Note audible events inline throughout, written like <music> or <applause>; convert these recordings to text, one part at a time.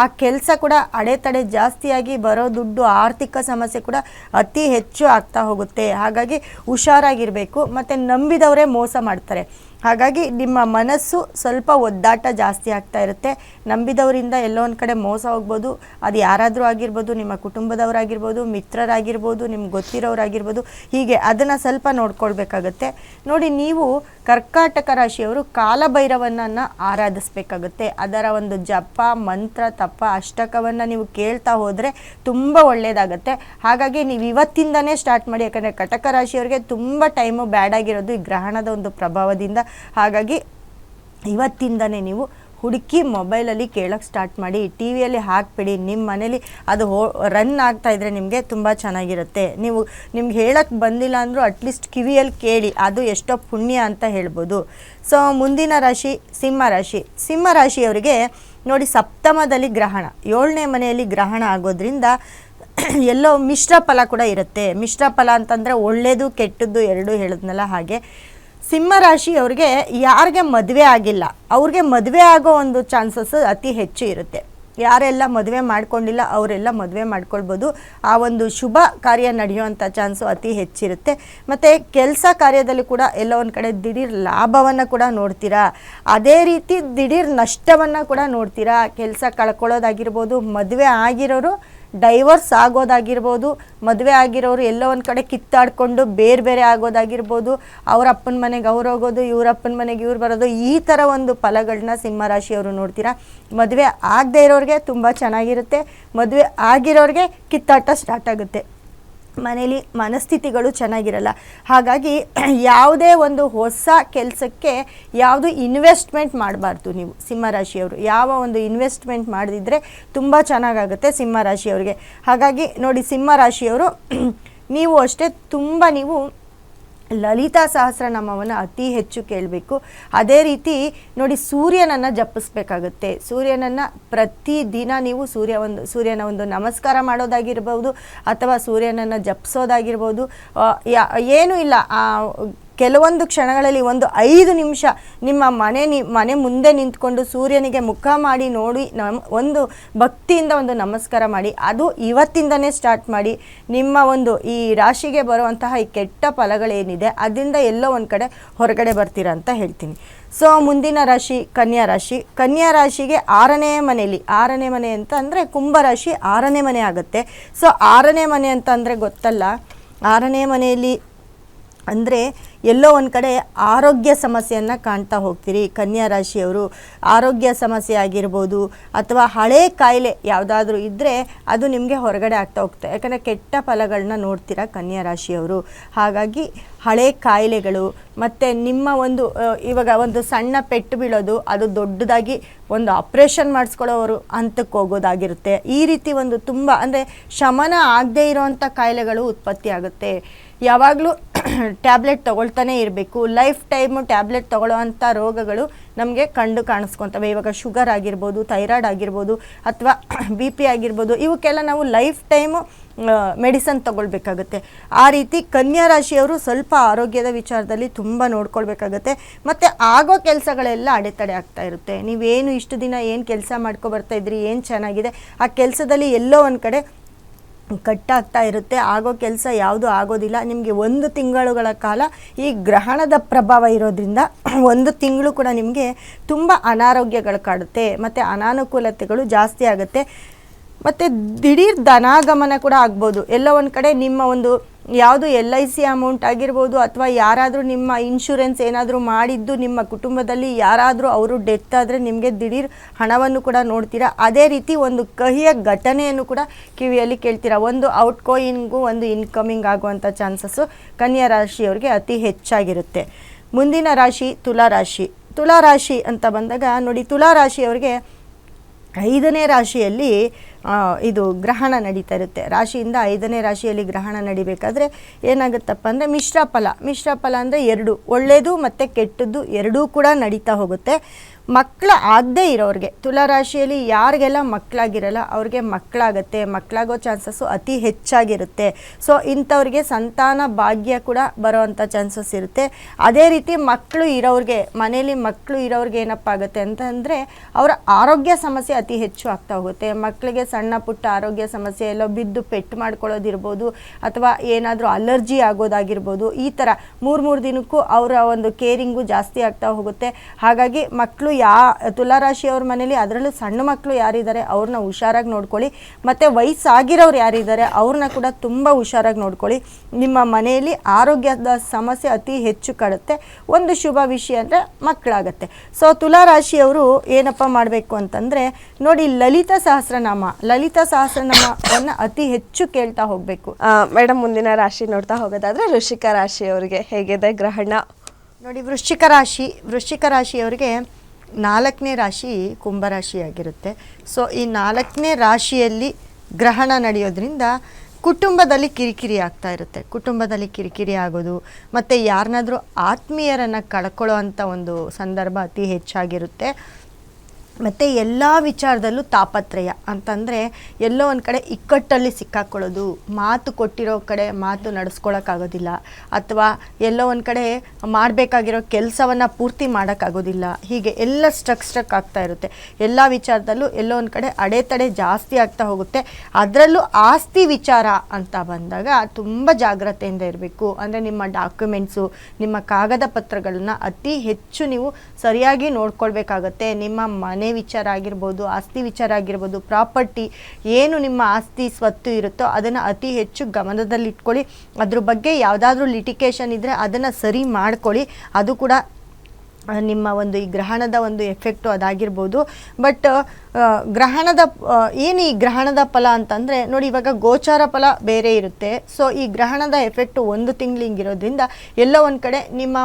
ಆ ಕೆಲಸ ಕೂಡ ಅಡೆತಡೆ ಜಾಸ್ತಿಯಾಗಿ ಬರೋ ದುಡ್ಡು ಆರ್ಥಿಕ ಸಮಸ್ಯೆ ಕೂಡ ಅತಿ ಹೆಚ್ಚು ಆಗ್ತಾ ಹೋಗುತ್ತೆ. ಹಾಗಾಗಿ ಹುಷಾರಾಗಿರಬೇಕು. ಮತ್ತು ನಂಬಿದವರೇ ಮೋಸ ಮಾಡ್ತಾರೆ. ಹಾಗಾಗಿ ನಿಮ್ಮ ಮನಸ್ಸು ಸ್ವಲ್ಪ ಒದ್ದಾಟ ಜಾಸ್ತಿ ಆಗ್ತಾ ಇರುತ್ತೆ. ನಂಬಿದವರಿಂದ ಎಲ್ಲೋ ಒಂದು ಕಡೆ ಮೋಸ ಹೋಗ್ಬೋದು. ಅದು ಯಾರಾದರೂ ಆಗಿರ್ಬೋದು, ನಿಮ್ಮ ಕುಟುಂಬದವರಾಗಿರ್ಬೋದು, ಮಿತ್ರರಾಗಿರ್ಬೋದು, ನಿಮ್ಗೆ ಗೊತ್ತಿರೋರಾಗಿರ್ಬೋದು ಹೀಗೆ ಅದನ್ನು ಸ್ವಲ್ಪ ನೋಡ್ಕೊಳ್ಬೇಕಾಗತ್ತೆ. ನೋಡಿ, ನೀವು ಕರ್ಕಾಟಕ ರಾಶಿಯವರು ಕಾಲಭೈರವನನ್ನು ಆರಾಧಿಸ್ಬೇಕಾಗುತ್ತೆ. ಅದರ ಒಂದು ಜಪ, ಮಂತ್ರ, ತಪ, ಅಷ್ಟಕವನ್ನು ನೀವು ಕೇಳ್ತಾ ಹೋದರೆ ತುಂಬ ಒಳ್ಳೆಯದಾಗತ್ತೆ ಹಾಗಾಗಿ ನೀವು ಇವತ್ತಿಂದನೇ ಸ್ಟಾರ್ಟ್ ಮಾಡಿ, ಯಾಕಂದರೆ ಕಟಕ ರಾಶಿಯವರಿಗೆ ತುಂಬ ಟೈಮು ಬ್ಯಾಡ್ ಆಗಿರೋದು ಈ ಗ್ರಹಣದ ಒಂದು ಪ್ರಭಾವದಿಂದ. ಹಾಗಾಗಿ ಇವತ್ತಿಂದನೇ ನೀವು ಹುಡುಕಿ ಮೊಬೈಲಲ್ಲಿ ಕೇಳೋಕ್ಕೆ ಸ್ಟಾರ್ಟ್ ಮಾಡಿ ಟಿ ವಿಯಲ್ಲಿ ಹಾಕ್ಬಿಡಿ ನಿಮ್ಮ ಮನೇಲಿ ಅದು ಹೋ ರನ್ ಆಗ್ತಾ ಇದ್ರೆ ನಿಮಗೆ ತುಂಬ ಚೆನ್ನಾಗಿರುತ್ತೆ. ನೀವು, ನಿಮ್ಗೆ ಹೇಳಕ್ಕೆ ಬಂದಿಲ್ಲ ಅಂದರೂ ಅಟ್ಲೀಸ್ಟ್ ಕಿವಿಯಲ್ಲಿ ಕೇಳಿ, ಅದು ಎಷ್ಟೋ ಪುಣ್ಯ ಅಂತ ಹೇಳ್ಬೋದು. ಸೊ ಮುಂದಿನ ರಾಶಿ, ಸಿಂಹ ರಾಶಿ. ಸಿಂಹ ರಾಶಿಯವರಿಗೆ ನೋಡಿ ಸಪ್ತಮದಲ್ಲಿ ಗ್ರಹಣ. ಏಳನೇ ಮನೆಯಲ್ಲಿ ಗ್ರಹಣ ಆಗೋದ್ರಿಂದ <clears throat> ಎಲ್ಲೋ ಮಿಶ್ರ ಫಲ ಕೂಡ ಇರುತ್ತೆ. ಮಿಶ್ರ ಫಲ ಅಂತಂದರೆ ಒಳ್ಳೆಯದು ಕೆಟ್ಟದ್ದು ಎರಡೂ ಹೇಳಿದ್ನಲ್ಲ ಹಾಗೆ. ಸಿಂಹ ರಾಶಿಯವ್ರಿಗೆ ಯಾರಿಗೆ ಮದುವೆ ಆಗಿಲ್ಲ, ಅವ್ರಿಗೆ ಮದುವೆ ಆಗೋ ಒಂದು ಚಾನ್ಸಸ್ ಅತಿ ಹೆಚ್ಚು ಇರುತ್ತೆ. ಯಾರೆಲ್ಲ ಮದುವೆ ಮಾಡ್ಕೊಂಡಿಲ್ಲ, ಅವರೆಲ್ಲ ಮದುವೆ ಮಾಡ್ಕೊಳ್ಬೋದು. ಆ ಒಂದು ಶುಭ ಕಾರ್ಯ ನಡೆಯುವಂಥ ಚಾನ್ಸು ಅತಿ ಹೆಚ್ಚಿರುತ್ತೆ. ಮತ್ತು ಕೆಲಸ ಕಾರ್ಯದಲ್ಲಿ ಕೂಡ ಎಲ್ಲ ಒಂದು ಕಡೆ ದಿಢೀರ್ ಲಾಭವನ್ನು ಕೂಡ ನೋಡ್ತೀರಾ? ಅದೇ ರೀತಿ ದಿಢೀರ್ ನಷ್ಟವನ್ನು ಕೂಡ ನೋಡ್ತೀರಾ? ಕೆಲಸ ಕಳ್ಕೊಳ್ಳೋದಾಗಿರ್ಬೋದು, ಮದುವೆ ಆಗಿರೋರು ಡೈವರ್ಸ್ ಆಗೋದಾಗಿರ್ಬೋದು, ಮದುವೆ ಆಗಿರೋರು ಎಲ್ಲೋ ಒಂದು ಕಡೆ ಕಿತ್ತಾಡ್ಕೊಂಡು ಬೇರೆ ಬೇರೆ ಆಗೋದಾಗಿರ್ಬೋದು, ಅವ್ರ ಅಪ್ಪನ ಮನೆಗೆ ಅವ್ರು ಹೋಗೋದು, ಇವ್ರ ಅಪ್ಪನ ಮನೆಗೆ ಇವ್ರು ಬರೋದು, ಈ ಥರ ಒಂದು ಫಲಗಳನ್ನ ಸಿಂಹರಾಶಿಯವರು ನೋಡ್ತೀರಾ. ಮದುವೆ ಆಗದೆ ಇರೋರಿಗೆ ತುಂಬ ಚೆನ್ನಾಗಿರುತ್ತೆ, ಮದುವೆ ಆಗಿರೋರಿಗೆ ಕಿತ್ತಾಟ ಸ್ಟಾರ್ಟ್ ಆಗುತ್ತೆ. ಮನೇಲಿ ಮನಸ್ಥಿತಿಗಳು ಚೆನ್ನಾಗಿರಲ್ಲ. ಹಾಗಾಗಿ <clears throat> ಯಾವುದೇ ಒಂದು ಹೊಸ ಕೆಲಸಕ್ಕೆ ಯಾವುದು ಇನ್ವೆಸ್ಟ್ಮೆಂಟ್ ಮಾಡಬಾರ್ದು ನೀವು ಸಿಂಹರಾಶಿಯವರು ಯಾವ ಒಂದು ಇನ್ವೆಸ್ಟ್ಮೆಂಟ್ ಮಾಡದಿದ್ದರೆ ತುಂಬ ಚೆನ್ನಾಗಾಗುತ್ತೆ ಸಿಂಹರಾಶಿಯವರಿಗೆ ಹಾಗಾಗಿ ನೋಡಿ ಸಿಂಹರಾಶಿಯವರು <clears throat> ನೀವು ಅಷ್ಟೇ ತುಂಬ ನೀವು ಲಲಿತಾ ಸಹಸ್ರನಾಮವನ್ನು ಅತಿ ಹೆಚ್ಚು ಕೇಳಬೇಕು. ಅದೇ ರೀತಿ ನೋಡಿ ಸೂರ್ಯನನ್ನು ಜಪಿಸ್ಬೇಕಾಗುತ್ತೆ. ಸೂರ್ಯನನ್ನು ಪ್ರತಿದಿನ ನೀವು ಸೂರ್ಯ ಒಂದು, ಸೂರ್ಯನ ಒಂದು ನಮಸ್ಕಾರ ಮಾಡೋದಾಗಿರ್ಬೋದು ಅಥವಾ ಸೂರ್ಯನನ್ನು ಜಪಿಸೋದಾಗಿರ್ಬೋದು. ಏನೂ ಇಲ್ಲ. ಕೆಲವೊಂದು ಕ್ಷಣಗಳಲ್ಲಿ ಒಂದು ಐದು ನಿಮಿಷ ನಿಮ್ಮ ಮನೆ ನಿ, ಮನೆ ಮುಂದೆ ನಿಂತ್ಕೊಂಡು ಸೂರ್ಯನಿಗೆ ಮುಖ ಮಾಡಿ ನೋಡಿ ನಮ್, ಒಂದು ಭಕ್ತಿಯಿಂದ ಒಂದು ನಮಸ್ಕಾರ ಮಾಡಿ, ಅದು ಇವತ್ತಿಂದನೇ ಸ್ಟಾರ್ಟ್ ಮಾಡಿ, ನಿಮ್ಮ ಒಂದು ಈ ರಾಶಿಗೆ ಬರುವಂತಹ ಈ ಕೆಟ್ಟ ಫಲಗಳೇನಿದೆ ಅದರಿಂದ ಎಲ್ಲೋ ಒಂದು ಕಡೆ ಹೊರಗಡೆ ಬರ್ತೀರಾ ಅಂತ ಹೇಳ್ತೀನಿ. ಸೊ, ಮುಂದಿನ ರಾಶಿ, ಕನ್ಯಾ ರಾಶಿ. ಕನ್ಯಾ ರಾಶಿಗೆ ಆರನೇ ಮನೆಯಲ್ಲಿ ಆರನೇ ಮನೆ ಅಂತ ಅಂದರೆ ಕುಂಭರಾಶಿ ಆರನೇ ಮನೆ ಆಗುತ್ತೆ. ಸೊ, ಆರನೇ ಮನೆ ಅಂತ ಅಂದರೆ ಗೊತ್ತಲ್ಲ, ಆರನೇ ಮನೆಯಲ್ಲಿ ಅಂದರೆ ಎಲ್ಲೋ ಒಂದು ಕಡೆ ಆರೋಗ್ಯ ಸಮಸ್ಯೆಯನ್ನು ಕಾಣ್ತಾ ಹೋಗ್ತೀರಿ. ಕನ್ಯಾ ರಾಶಿಯವರು ಆರೋಗ್ಯ ಸಮಸ್ಯೆ ಆಗಿರ್ಬೋದು ಅಥವಾ ಹಳೆ ಕಾಯಿಲೆ ಯಾವುದಾದ್ರೂ ಇದ್ದರೆ ಅದು ನಿಮಗೆ ಹೊರಗಡೆ ಆಗ್ತಾ ಹೋಗ್ತದೆ. ಯಾಕಂದರೆ ಕೆಟ್ಟ ಫಲಗಳನ್ನ ನೋಡ್ತೀರಾ ಕನ್ಯಾ ರಾಶಿಯವರು. ಹಾಗಾಗಿ ಹಳೆ ಕಾಯಿಲೆಗಳು ಮತ್ತು ನಿಮ್ಮ ಒಂದು ಇವಾಗ ಒಂದು ಸಣ್ಣ ಪೆಟ್ಟು ಬೀಳೋದು ಅದು ದೊಡ್ಡದಾಗಿ ಒಂದು ಆಪ್ರೇಷನ್ ಮಾಡಿಸ್ಕೊಳ್ಳೋರು ಹಂತಕ್ಕೆ ಹೋಗೋದಾಗಿರುತ್ತೆ. ಈ ರೀತಿ ಒಂದು ತುಂಬ ಅಂದರೆ ಶಮನ ಆಗದೇ ಇರೋವಂಥ ಕಾಯಿಲೆಗಳು ಉತ್ಪತ್ತಿ ಆಗುತ್ತೆ. ಯಾವಾಗಲೂ <clears throat> ಟ್ಯಾಬ್ಲೆಟ್ ತೊಗೊಳ್ತಾನೆ ಇರಬೇಕು. ಲೈಫ್ ಟೈಮು ಟ್ಯಾಬ್ಲೆಟ್ ತೊಗೊಳ್ಳೋವಂಥ ರೋಗಗಳು ನಮಗೆ ಕಂಡು ಕಾಣಿಸ್ಕೊತವೆ. ಇವಾಗ ಶುಗರ್ ಆಗಿರ್ಬೋದು, ಥೈರಾಯ್ಡ್ ಆಗಿರ್ಬೋದು ಅಥವಾ <clears throat> ಬಿ ಪಿ ಆಗಿರ್ಬೋದು, ಇವಕ್ಕೆಲ್ಲ ನಾವು ಲೈಫ್ ಟೈಮು ಮೆಡಿಸನ್ ತಗೊಳ್ಬೇಕಾಗುತ್ತೆ. ಆ ರೀತಿ ಕನ್ಯಾ ರಾಶಿಯವರು ಸ್ವಲ್ಪ ಆರೋಗ್ಯದ ವಿಚಾರದಲ್ಲಿ ತುಂಬ ನೋಡ್ಕೊಳ್ಬೇಕಾಗತ್ತೆ. ಮತ್ತು ಆಗೋ ಕೆಲಸಗಳೆಲ್ಲ ಅಡೆತಡೆ ಆಗ್ತಾ ಇರುತ್ತೆ. ನೀವೇನು ಇಷ್ಟು ದಿನ ಏನು ಕೆಲಸ ಮಾಡ್ಕೊಬರ್ತಾ ಇದ್ರಿ, ಏನು ಚೆನ್ನಾಗಿದೆ, ಆ ಕೆಲಸದಲ್ಲಿ ಎಲ್ಲೋ ಒಂದು ಕಡೆ ಕಟ್ಟಾಗ್ತಾ ಇರುತ್ತೆ. ಆಗೋ ಕೆಲಸ ಯಾವುದು ಆಗೋದಿಲ್ಲ. ನಿಮಗೆ ಒಂದು ತಿಂಗಳುಗಳ ಕಾಲ ಈ ಗ್ರಹಣದ ಪ್ರಭಾವ ಇರೋದ್ರಿಂದ <clears throat> ಒಂದು ತಿಂಗಳು ಕೂಡ ನಿಮಗೆ ತುಂಬ ಅನಾರೋಗ್ಯಗಳು ಕಾಡುತ್ತೆ. ಮತ್ತು ಅನಾನುಕೂಲತೆಗಳು ಜಾಸ್ತಿ ಆಗುತ್ತೆ. ಮತ್ತು ದಿಢೀರ್ ಧನಾಗಮನ ಕೂಡ ಆಗ್ಬೋದು. ಎಲ್ಲ ಒಂದು ಕಡೆ ನಿಮ್ಮ ಒಂದು ಯಾವುದು ಎಲ್ ಐ ಸಿ ಅಮೌಂಟ್ ಆಗಿರ್ಬೋದು ಅಥವಾ ಯಾರಾದರೂ ನಿಮ್ಮ ಇನ್ಶೂರೆನ್ಸ್ ಏನಾದರೂ ಮಾಡಿದ್ದು ನಿಮ್ಮ ಕುಟುಂಬದಲ್ಲಿ ಯಾರಾದರೂ ಅವರು ಡೆತ್ ಆದರೆ ನಿಮಗೆ ದಿಢೀರ್ ಹಣವನ್ನು ಕೂಡ ನೋಡ್ತೀರಾ? ಅದೇ ರೀತಿ ಒಂದು ಕಹಿಯ ಘಟನೆಯನ್ನು ಕೂಡ ಕಿವಿಯಲ್ಲಿ ಕೇಳ್ತೀರಾ? ಒಂದು ಔಟ್ ಒಂದು ಇನ್ಕಮಿಂಗ್ ಆಗುವಂಥ ಚಾನ್ಸಸ್ಸು ಕನ್ಯಾ ರಾಶಿಯವರಿಗೆ ಅತಿ ಹೆಚ್ಚಾಗಿರುತ್ತೆ. ಮುಂದಿನ ರಾಶಿ ತುಲಾ ರಾಶಿ. ತುಲಾ ರಾಶಿ ಅಂತ ಬಂದಾಗ ನೋಡಿ ತುಲಾ ರಾಶಿಯವರಿಗೆ ಐದನೇ ರಾಶಿಯಲ್ಲಿ ಇದು ಗ್ರಹಣ ನಡೀತಾ ಇರುತ್ತೆ. ರಾಶಿಯಿಂದ ಐದನೇ ರಾಶಿಯಲ್ಲಿ ಗ್ರಹಣ ನಡಿಬೇಕಾದ್ರೆ ಏನಾಗುತ್ತಪ್ಪ ಅಂದರೆ ಮಿಶ್ರ ಫಲ ಮಿಶ್ರ ಫಲ ಅಂದರೆ ಎರಡು. ಒಳ್ಳೆಯದು ಮತ್ತು ಕೆಟ್ಟದ್ದು ಎರಡೂ ಕೂಡ ನಡೀತಾ ಹೋಗುತ್ತೆ. ಮಕ್ಕಳ ಆಗದೇ ಇರೋರಿಗೆ, ತುಲಾರಾಶಿಯಲ್ಲಿ ಯಾರಿಗೆಲ್ಲ ಮಕ್ಕಳಾಗಿರಲ್ಲ, ಅವ್ರಿಗೆ ಮಕ್ಕಳಾಗತ್ತೆ, ಮಕ್ಕಳಾಗೋ ಚಾನ್ಸಸ್ಸು ಅತಿ ಹೆಚ್ಚಾಗಿರುತ್ತೆ. ಸೊ ಇಂಥವ್ರಿಗೆ ಸಂತಾನ ಭಾಗ್ಯ ಕೂಡ ಬರೋವಂಥ ಚಾನ್ಸಸ್ ಇರುತ್ತೆ. ಅದೇ ರೀತಿ ಮಕ್ಕಳು ಇರೋರಿಗೆ ಮನೇಲಿ ಮಕ್ಕಳು ಇರೋರಿಗೆ ಏನಪ್ಪ ಆಗುತ್ತೆ ಅಂತಂದರೆ ಅವರ ಆರೋಗ್ಯ ಸಮಸ್ಯೆ ಅತಿ ಹೆಚ್ಚು ಆಗ್ತಾ ಹೋಗುತ್ತೆ. ಮಕ್ಕಳಿಗೆ ಸಣ್ಣ ಪುಟ್ಟ ಆರೋಗ್ಯ ಸಮಸ್ಯೆ, ಎಲ್ಲೋ ಬಿದ್ದು ಪೆಟ್ಟು ಮಾಡ್ಕೊಳ್ಳೋದಿರ್ಬೋದು, ಅಥವಾ ಏನಾದರೂ ಅಲರ್ಜಿ ಆಗೋದಾಗಿರ್ಬೋದು, ಈ ಥರ ಮೂರು ಮೂರು ದಿನಕ್ಕೂ ಅವರ ಒಂದು ಕೇರಿಂಗು ಜಾಸ್ತಿ ಆಗ್ತಾ ಹೋಗುತ್ತೆ. ಹಾಗಾಗಿ ಮಕ್ಕಳು ಯಾ ತುಲಾರಾಶಿಯವ್ರ ಮನೇಲಿ ಅದರಲ್ಲೂ ಸಣ್ಣ ಮಕ್ಕಳು ಯಾರಿದ್ದಾರೆ ಅವ್ರನ್ನ ಹುಷಾರಾಗಿ ನೋಡ್ಕೊಳ್ಳಿ. ಮತ್ತು ವಯಸ್ಸಾಗಿರೋರು ಯಾರಿದ್ದಾರೆ ಅವ್ರನ್ನ ಕೂಡ ತುಂಬ ಹುಷಾರಾಗಿ ನೋಡ್ಕೊಳ್ಳಿ. ನಿಮ್ಮ ಮನೆಯಲ್ಲಿ ಆರೋಗ್ಯದ ಸಮಸ್ಯೆ ಅತಿ ಹೆಚ್ಚು ಕಾಡುತ್ತೆ. ಒಂದು ಶುಭ ವಿಷಯ ಅಂದರೆ ಮಕ್ಕಳಾಗತ್ತೆ. ಸೊ ತುಲಾರಾಶಿಯವರು ಏನಪ್ಪ ಮಾಡಬೇಕು ಅಂತಂದರೆ ನೋಡಿ ಲಲಿತಾ ಸಹಸ್ರನಾಮ ಲಲಿತಾ ಸಹಸ್ರನಾಮವನ್ನು ಅತಿ ಹೆಚ್ಚು ಕೇಳ್ತಾ ಹೋಗಬೇಕು. ಮೇಡಮ್ ಮುಂದಿನ ರಾಶಿ ನೋಡ್ತಾ ಹೋಗೋದಾದರೆ ವೃಶ್ಚಿಕ ರಾಶಿಯವರಿಗೆ ಹೇಗಿದೆ ಗ್ರಹಣ? ನೋಡಿ ವೃಶ್ಚಿಕ ರಾಶಿ ವೃಶ್ಚಿಕ ರಾಶಿಯವರಿಗೆ ನಾಲ್ಕನೇ ರಾಶಿ ಕುಂಭರಾಶಿಯಾಗಿರುತ್ತೆ ಸೊ ಈ ನಾಲ್ಕನೇ ರಾಶಿಯಲ್ಲಿ ಗ್ರಹಣ ನಡೆಯೋದ್ರಿಂದ ಕುಟುಂಬದಲ್ಲಿ ಕಿರಿಕಿರಿ ಆಗ್ತಾ ಇರುತ್ತೆ. ಕುಟುಂಬದಲ್ಲಿ ಕಿರಿಕಿರಿ ಆಗೋದು, ಮತ್ತು ಯಾರನ್ನಾದರೂ ಆತ್ಮೀಯರನ್ನು ಕಳ್ಕೊಳ್ಳೋ ಅಂಥ ಒಂದು ಸಂದರ್ಭ ಅತಿ ಹೆಚ್ಚಾಗಿರುತ್ತೆ. ಮತ್ತು ಎಲ್ಲ ವಿಚಾರದಲ್ಲೂ ತಾಪತ್ರಯ. ಅಂತಂದರೆ ಎಲ್ಲೋ ಒಂದು ಕಡೆ ಇಕ್ಕಟ್ಟಲ್ಲಿ ಸಿಕ್ಕಾಕೊಳ್ಳೋದು, ಮಾತು ಕೊಟ್ಟಿರೋ ಕಡೆ ಮಾತು ನಡೆಸ್ಕೊಳಕ್ಕಾಗೋದಿಲ್ಲ, ಅಥವಾ ಎಲ್ಲೋ ಒಂದು ಕಡೆ ಮಾಡಬೇಕಾಗಿರೋ ಕೆಲಸವನ್ನು ಪೂರ್ತಿ ಮಾಡೋಕ್ಕಾಗೋದಿಲ್ಲ. ಹೀಗೆ ಎಲ್ಲ ಸ್ಟ್ರಕ್ ಸ್ಟ್ರಕ್ ಆಗ್ತಾ ಇರುತ್ತೆ. ಎಲ್ಲ ವಿಚಾರದಲ್ಲೂ ಎಲ್ಲೋ ಒಂದು ಕಡೆ ಅಡೆತಡೆ ಜಾಸ್ತಿ ಆಗ್ತಾ ಹೋಗುತ್ತೆ. ಅದರಲ್ಲೂ ಆಸ್ತಿ ವಿಚಾರ ಅಂತ ಬಂದಾಗ ತುಂಬ ಜಾಗ್ರತೆಯಿಂದ ಇರಬೇಕು. ಅಂದರೆ ನಿಮ್ಮ ಡಾಕ್ಯುಮೆಂಟ್ಸು, ನಿಮ್ಮ ಕಾಗದ ಪತ್ರಗಳನ್ನ ಅತಿ ಹೆಚ್ಚು ನೀವು ಸರಿಯಾಗಿ ನೋಡ್ಕೊಳ್ಬೇಕಾಗತ್ತೆ. ನಿಮ್ಮ ಮನೆ ವಿಚಾರ ಆಗಿರ್ಬೋದು, ಆಸ್ತಿ ವಿಚಾರ ಆಗಿರ್ಬೋದು, ಪ್ರಾಪರ್ಟಿ, ಏನು ನಿಮ್ಮ ಆಸ್ತಿ ಸ್ವತ್ತು ಇರುತ್ತೋ ಅದನ್ನು ಅತಿ ಹೆಚ್ಚು ಗಮನದಲ್ಲಿಟ್ಕೊಳ್ಳಿ. ಅದ್ರ ಬಗ್ಗೆ ಯಾವುದಾದ್ರೂ ಲಿಟಿಕೇಶನ್ ಇದ್ದರೆ ಅದನ್ನು ಸರಿ ಮಾಡ್ಕೊಳ್ಳಿ. ಅದು ಕೂಡ ನಿಮ್ಮ ಒಂದು ಈ ಗ್ರಹಣದ ಒಂದು ಎಫೆಕ್ಟು ಅದಾಗಿರ್ಬೋದು. ಬಟ್ ಗ್ರಹಣದ ಏನು ಈ ಗ್ರಹಣದ ಫಲ ಅಂತಂದರೆ, ನೋಡಿ ಇವಾಗ ಗೋಚಾರ ಫಲ ಬೇರೆ ಇರುತ್ತೆ. ಸೊ ಈ ಗ್ರಹಣದ ಎಫೆಕ್ಟು ಒಂದು ತಿಂಗಳು ಹಿಂಗಿರೋದ್ರಿಂದ ಎಲ್ಲೋ ಒಂದು ಕಡೆ ನಿಮ್ಮ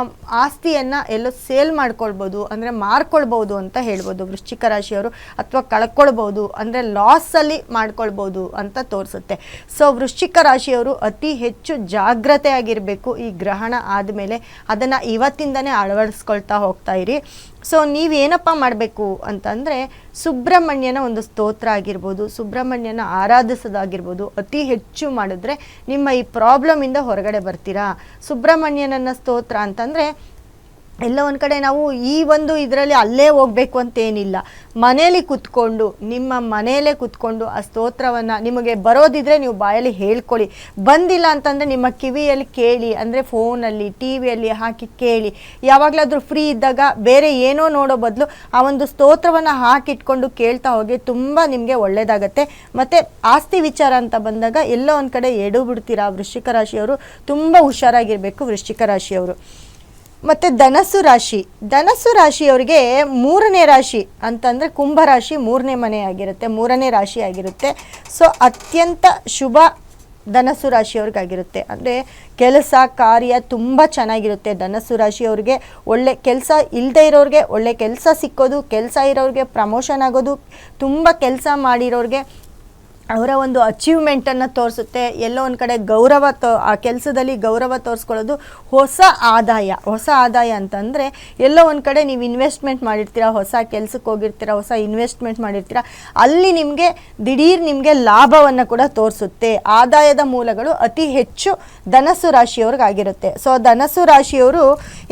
ಆಸ್ತಿಯನ್ನು ಎಲ್ಲೋ ಸೇಲ್ ಮಾಡ್ಕೊಳ್ಬೋದು, ಅಂದರೆ ಮಾರ್ಕೊಳ್ಬೋದು ಅಂತ ಹೇಳ್ಬೋದು. ವೃಶ್ಚಿಕ ರಾಶಿಯವರು ಅಥವಾ ಕಳ್ಕೊಳ್ಬೋದು, ಅಂದರೆ ಲಾಸಲ್ಲಿ ಮಾಡ್ಕೊಳ್ಬೋದು ಅಂತ ತೋರಿಸುತ್ತೆ. ಸೊ ವೃಶ್ಚಿಕ ರಾಶಿಯವರು ಅತಿ ಹೆಚ್ಚು ಜಾಗ್ರತೆಯಾಗಿರಬೇಕು ಈ ಗ್ರಹಣ ಆದಮೇಲೆ. ಅದನ್ನು ಇವತ್ತಿಂದನೇ ಅಳವಡಿಸ್ಕೊಳ್ತಾ ಹೋಗ್ತಾ ಇರಿ. ಸೊ ನೀವೇನಪ್ಪ ಮಾಡಬೇಕು ಅಂತಂದರೆ ಸುಬ್ರಹ್ಮಣ್ಯನ ಒಂದು ಸ್ತೋತ್ರ ಆಗಿರ್ಬೋದು, ಸುಬ್ರಹ್ಮಣ್ಯನ ಆರಾಧಿಸೋದಾಗಿರ್ಬೋದು, ಅತಿ ಹೆಚ್ಚು ಮಾಡಿದ್ರೆ ನಿಮ್ಮ ಈ ಪ್ರಾಬ್ಲಮಿಂದ ಹೊರಗಡೆ ಬರ್ತೀರಾ? ಸುಬ್ರಹ್ಮಣ್ಯನನ್ನ ಸ್ತೋತ್ರ ಅಂತಂದರೆ ಎಲ್ಲ ಒಂದು ಕಡೆ ನಾವು ಈ ಒಂದು ಇದರಲ್ಲಿ ಅಲ್ಲೇ ಹೋಗಬೇಕು ಅಂತೇನಿಲ್ಲ. ಮನೇಲಿ ಕುತ್ಕೊಂಡು, ನಿಮ್ಮ ಮನೆಯಲ್ಲೇ ಕುತ್ಕೊಂಡು ಆ ಸ್ತೋತ್ರವನ್ನು ನಿಮಗೆ ಬರೋದಿದ್ರೆ ನೀವು ಬಾಯಲ್ಲಿ ಹೇಳ್ಕೊಳ್ಳಿ. ಬಂದಿಲ್ಲ ಅಂತಂದರೆ ನಿಮ್ಮ ಕಿವಿಯಲ್ಲಿ ಕೇಳಿ, ಅಂದರೆ ಫೋನಲ್ಲಿ, ಟಿ ವಿಯಲ್ಲಿ ಹಾಕಿ ಕೇಳಿ. ಯಾವಾಗಲಾದರೂ ಫ್ರೀ ಇದ್ದಾಗ ಬೇರೆ ಏನೋ ನೋಡೋ ಬದಲು ಆ ಒಂದು ಸ್ತೋತ್ರವನ್ನು ಹಾಕಿಟ್ಕೊಂಡು ಕೇಳ್ತಾ ಹೋಗಿ ತುಂಬ ನಿಮಗೆ ಒಳ್ಳೆಯದಾಗತ್ತೆ ಮತ್ತು ಆಸ್ತಿ ವಿಚಾರ ಅಂತ ಬಂದಾಗ ಎಲ್ಲ ಒಂದು ಕಡೆ ಎಡು ಬಿಡ್ತೀರಾ ವೃಶ್ಚಿಕ ರಾಶಿಯವರು? ತುಂಬ ಹುಷಾರಾಗಿರಬೇಕು ವೃಶ್ಚಿಕ ರಾಶಿಯವರು. ಮತ್ತು ಧನಸ್ಸು ರಾಶಿ. ಧನಸ್ಸು ರಾಶಿಯವರಿಗೆ ಮೂರನೇ ರಾಶಿ ಅಂತಂದರೆ ಕುಂಭರಾಶಿ ಮೂರನೇ ಮನೆ ಆಗಿರುತ್ತೆ, ಮೂರನೇ ರಾಶಿ ಆಗಿರುತ್ತೆ. ಸೊ ಅತ್ಯಂತ ಶುಭ ಧನಸ್ಸು ರಾಶಿಯವ್ರಿಗಾಗಿರುತ್ತೆ. ಅಂದರೆ ಕೆಲಸ, ಕಾರ್ಯ ತುಂಬ ಚೆನ್ನಾಗಿರುತ್ತೆ ಧನಸ್ಸು ರಾಶಿಯವ್ರಿಗೆ. ಒಳ್ಳೆ ಕೆಲಸ ಇಲ್ಲದೆ ಇರೋರಿಗೆ ಒಳ್ಳೆ ಕೆಲಸ ಸಿಕ್ಕೋದು, ಕೆಲಸ ಇರೋರಿಗೆ ಪ್ರಮೋಷನ್ ಆಗೋದು, ತುಂಬ ಕೆಲಸ ಮಾಡಿರೋರಿಗೆ ಅವರ ಒಂದು ಅಚೀವ್ಮೆಂಟನ್ನು ತೋರಿಸುತ್ತೆ. ಎಲ್ಲೋ ಒಂದು ಕಡೆ ಗೌರವ ತೋ ಆ ಕೆಲಸದಲ್ಲಿ ಗೌರವ ತೋರಿಸ್ಕೊಳ್ಳೋದು ಹೊಸ ಆದಾಯ. ಹೊಸ ಆದಾಯ ಅಂತಂದರೆ ಎಲ್ಲೋ ಒಂದು ಕಡೆ ನೀವು ಇನ್ವೆಸ್ಟ್ಮೆಂಟ್ ಮಾಡಿರ್ತೀರಾ, ಹೊಸ ಕೆಲಸಕ್ಕೆ ಹೋಗಿರ್ತೀರಾ, ಹೊಸ ಇನ್ವೆಸ್ಟ್ಮೆಂಟ್ ಮಾಡಿರ್ತೀರಾ, ಅಲ್ಲಿ ನಿಮಗೆ ದಿಢೀರ್ ನಿಮಗೆ ಲಾಭವನ್ನು ಕೂಡ ತೋರಿಸುತ್ತೆ. ಆದಾಯದ ಮೂಲಗಳು ಅತಿ ಹೆಚ್ಚು ಧನಸ್ಸು ರಾಶಿಯವ್ರಿಗಾಗಿರುತ್ತೆ ಸೊ ಧನಸ್ಸು ರಾಶಿಯವರು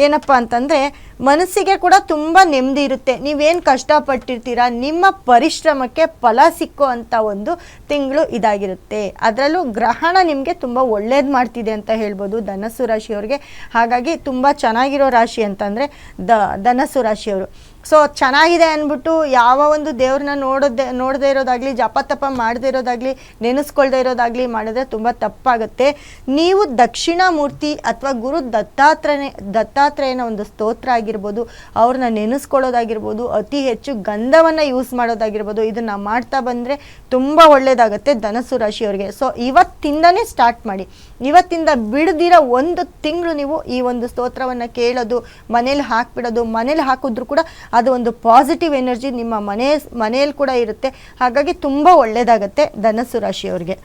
ಏನಪ್ಪ ಅಂತಂದರೆ ಮನಸ್ಸಿಗೆ ಕೂಡ ತುಂಬ ನೆಮ್ಮದಿ ಇರುತ್ತೆ. ನೀವೇನು ಕಷ್ಟಪಟ್ಟಿರ್ತೀರಾ, ನಿಮ್ಮ ಪರಿಶ್ರಮಕ್ಕೆ ಫಲ ಸಿಕ್ಕೋ ಅಂಥ ಒಂದು ತಿಂಗಳು ಇದಾಗಿರುತ್ತೆ. ಅದರಲ್ಲೂ ಗ್ರಹಣ ನಿಮಗೆ ತುಂಬ ಒಳ್ಳೇದು ಮಾಡ್ತಿದೆ ಅಂತ ಹೇಳ್ಬೋದು ಧನಸ್ಸು ರಾಶಿಯವ್ರಿಗೆ. ಹಾಗಾಗಿ ತುಂಬ ಚೆನ್ನಾಗಿರೋ ರಾಶಿ ಅಂತಂದರೆ ದ ಧನಸ್ಸು ರಾಶಿಯವರು. ಸೊ ಚೆನ್ನಾಗಿದೆ ಅಂದ್ಬಿಟ್ಟು ಯಾವ ಒಂದು ದೇವ್ರನ್ನ ನೋಡೋದೇ, ನೋಡದೇ ಇರೋದಾಗಲಿ ಜಪ ತಪ ಮಾಡದೇ ಇರೋದಾಗಲಿ, ನೆನೆಸ್ಕೊಳ್ದೇ ಇರೋದಾಗಲಿ ಮಾಡಿದ್ರೆ ತುಂಬ ತಪ್ಪಾಗುತ್ತೆ. ನೀವು ದಕ್ಷಿಣ ಮೂರ್ತಿ ಅಥವಾ ಗುರು ದತ್ತಾತ್ರೇಯ, ದತ್ತಾತ್ರೇಯನ ಒಂದು ಸ್ತೋತ್ರ ಆಗಿರ್ಬೋದು, ಅವ್ರನ್ನ ನೆನೆಸ್ಕೊಳ್ಳೋದಾಗಿರ್ಬೋದು, ಅತಿ ಹೆಚ್ಚು ಗಂಧವನ್ನು ಯೂಸ್ ಮಾಡೋದಾಗಿರ್ಬೋದು, ಇದನ್ನು ಮಾಡ್ತಾ ಬಂದರೆ ತುಂಬ ಒಳ್ಳೆಯದಾಗುತ್ತೆ ಧನಸ್ಸು ರಾಶಿಯವ್ರಿಗೆ. ಸೊ ಇವತ್ತಿಂದನೇ ಸ್ಟಾರ್ಟ್ ಮಾಡಿ. ಇವತ್ತಿಂದ ಬಿಡದಿರೋ ಒಂದು ತಿಂಗಳು ನೀವು ಈ ಒಂದು ಸ್ತೋತ್ರವನ್ನು ಕೇಳೋದು, ಮನೇಲಿ ಹಾಕ್ಬಿಡೋದು, ಮನೇಲಿ ಹಾಕಿದ್ರು ಕೂಡ ಅದು ಒಂದು ಪಾಸಿಟಿವ್ ಎನರ್ಜಿ ನಿಮ್ಮ ಮನೆ ಮನೆಯಲ್ಲಿ ಕೂಡ ಇರುತ್ತೆ. ಹಾಗಾಗಿ ತುಂಬ ಒಳ್ಳೆಯದಾಗತ್ತೆ ಧನಸ್ಸು ರಾಶಿಯವರಿಗೆ.